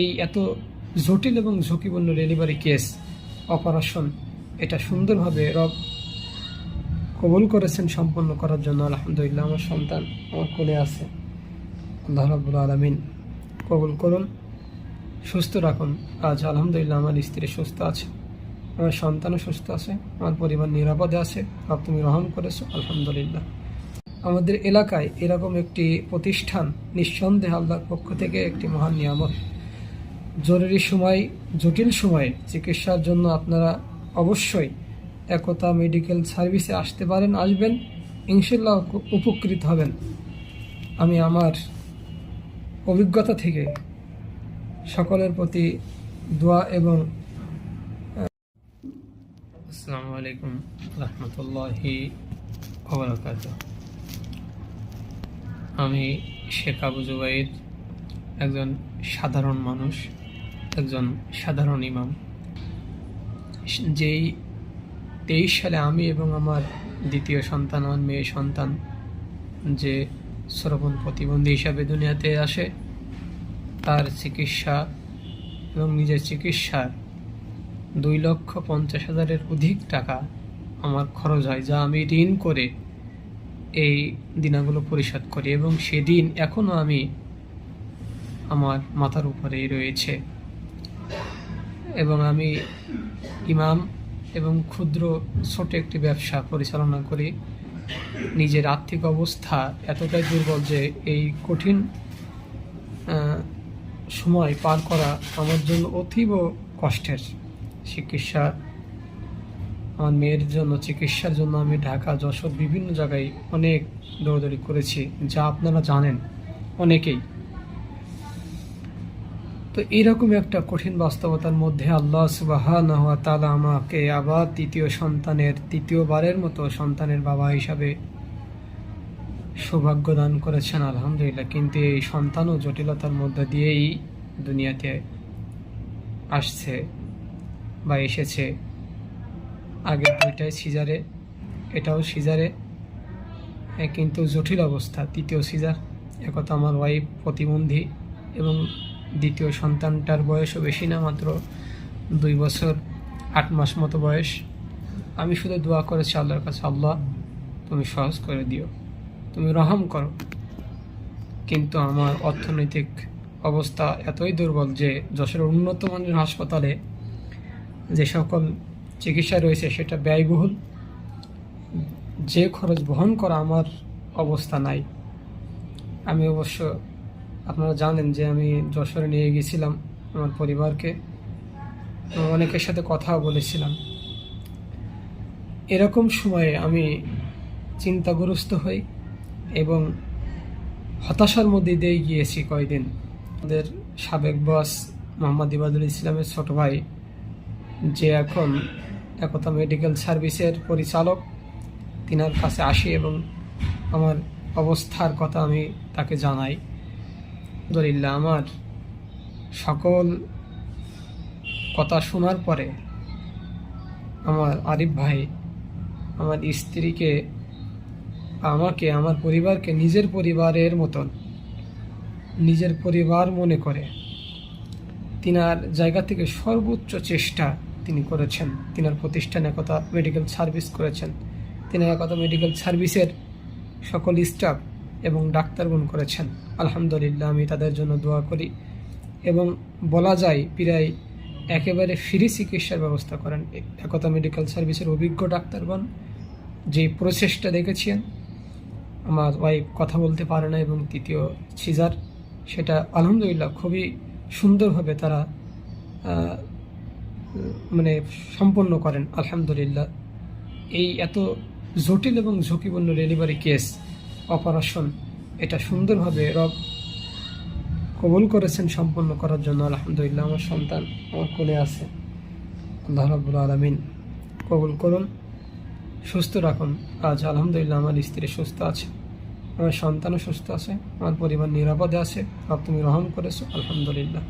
এই এত জটিল এবং ঝুঁকিপূর্ণ ডেলিভারি কেস, অপারেশন, এটা সুন্দরভাবে রব কবুল করেছেন সম্পন্ন করার জন্য, আলহামদুলিল্লাহ, আমার সন্তান আমার কোলে আছে। আল্লাহ আলমিন কবুল করুন, সুস্থ রাখুন। আজ আলহামদুলিল্লাহ আমার স্ত্রী সুস্থ আছে, আমার সন্তানও সুস্থ আছে, আমার পরিবার নিরাপদে আছে, রব তুমি রহম করেছ, আলহামদুলিল্লাহ। আমাদের এলাকায় এরকম একটি প্রতিষ্ঠান নিঃসন্দেহে আল্লাহর পক্ষ থেকে একটি মহান নিয়ামত। জরুরি সময়, জটিল সময়ে চিকিৎসার জন্য আপনারা অবশ্যই একতা মেডিকেল সার্ভিসে আসতে পারেন, আসবেন ইনশাল্লাহ উপকৃত হবেন। আমি আমার অভিজ্ঞতা থেকে সকলের প্রতি দোয়া এবং আসসালামু আলাইকুম রহমতুল্লাহি আমি শেখ আবু জুবাইর একজন সাধারণ মানুষ। একজন সাধারণ ইমাম, যেই তেইশ সালে আমি এবং আমার দ্বিতীয় সন্তান, আমার মেয়ে সন্তান, যে শ্রবণ প্রতিবন্ধী হিসাবে দুনিয়াতে আসে, তার চিকিৎসা এবং নিজের চিকিৎসার দুই লক্ষ পঞ্চাশ হাজারের অধিক টাকা আমার খরচ হয়, যা আমি ঋণ করে এই দিনাগুলো পরিশোধ করি এবং সেদিন এখনও আমি আমার মাথার উপরেই রয়েছে। এবং আমি ইমাম এবং ক্ষুদ্র, ছোট একটি ব্যবসা পরিচালনা করি। নিজের আর্থিক অবস্থা এতটাই দুর্বল যে এই কঠিন সময় পার করা আমার জন্য অতীব কষ্টের। চিকিৎসা, আমার মেয়ের জন্য, চিকিৎসার জন্য আমি ঢাকা, যশোর বিভিন্ন জায়গায় অনেক দৌড়দৌড়ি করেছি, যা আপনারা জানেন অনেকেই। তো এইরকম একটা কঠিন বাস্তবতার মধ্যে আল্লাহ সুবাহ তালা আমাকে আবার তৃতীয় সন্তানের, তৃতীয়বারের মতো সন্তানের বাবা হিসাবে সৌভাগ্য দান করেছেন, আলহামদুলিল্লাহ। কিন্তু এই সন্তানও জটিলতার মধ্যে দিয়েই দুনিয়াতে আসছে বা এসেছে। আগের দুইটাই সিজারে, এটাও সিজারে কিন্তু জটিল অবস্থা। তৃতীয় সিজার, একথা আমার ওয়াইফ প্রতিবন্ধী এবং দ্বিতীয় সন্তানটার বয়সও বেশি না, মাত্র দুই বছর আট মাস মতো বয়স। আমি শুধু দোয়া করেছি আল্লাহর কাছে, আল্লাহ তুমি সহজ করে দিও, তুমি রহম করো। কিন্তু আমার অর্থনৈতিক অবস্থা এতই দুর্বল যে যশোর উন্নত মানের হাসপাতালে যে সকল চিকিৎসা রয়েছে সেটা ব্যয়বহুল। যে খরচ বহন করা আমার অবস্থা নাই। আমি অবশ্য আপনারা জানেন যে আমি যশোরে নিয়ে গেছিলাম আমার পরিবারকে। অনেকের সাথে কথাও বলেছিলাম। এরকম সময়ে আমি চিন্তাগ্রস্ত হই এবং হতাশার মধ্যে দিয়ে গিয়েছি কয়দিন আমাদের সাবেক বস মোহাম্মদ ইবাদুল ইসলামের ছোট ভাই, যে এখন একতা মেডিকেল সার্ভিসের পরিচালক, তিনার কাছে আসি এবং আমার অবস্থার কথা আমি তাকে জানাই। আলহামদুলিল্লাহ, আমার সকল কথা শোনার পরে আমার আরিফ ভাই আমার স্ত্রীকে, আমাকে, আমার পরিবারকে নিজের পরিবারের মতন, নিজের পরিবার মনে করে তিনার জায়গা থেকে সর্বোচ্চ চেষ্টা তিনি করেছেন। তিনার প্রতিষ্ঠান একতা মেডিকেল সার্ভিস করেছেন। তিনি একতা মেডিকেল সার্ভিসের সকল স্টাফ এবং ডাক্তারগণ করেছেন। আলহামদুলিল্লাহ, আমি তাদের জন্য দোয়া করি। এবং বলা যায়, প্রায় একেবারে ফ্রি চিকিৎসার ব্যবস্থা করেন। একতা মেডিকেল সার্ভিসের অভিজ্ঞ ডাক্তারগণ যে প্রসেসটা দেখেছেন, আমার ওয়াইফ কথা বলতে পারে না এবং তৃতীয় সিজার, সেটা আলহামদুলিল্লাহ খুবই সুন্দরভাবে তারা মানে সম্পন্ন করেন। আলহামদুলিল্লাহ। এই এত জটিল এবং ঝুঁকিপূর্ণ ডেলিভারি কেস অপারেশন। এটা সুন্দরভাবে রব কবুল করেছেন সম্পন্ন করার জন্য। আলহামদুলিল্লাহ, আমার সন্তান আমার কোলে আছে। আল্লাহ রাব্বুল আলমিন কবুল করুন, সুস্থ রাখুন। আজ আলহামদুলিল্লাহ আমার স্ত্রী সুস্থ আছে, আমার সন্তানও সুস্থ আছে, আমার পরিবার নিরাপদে আছে। রব তুমি রহম করেছ, আলহামদুলিল্লাহ।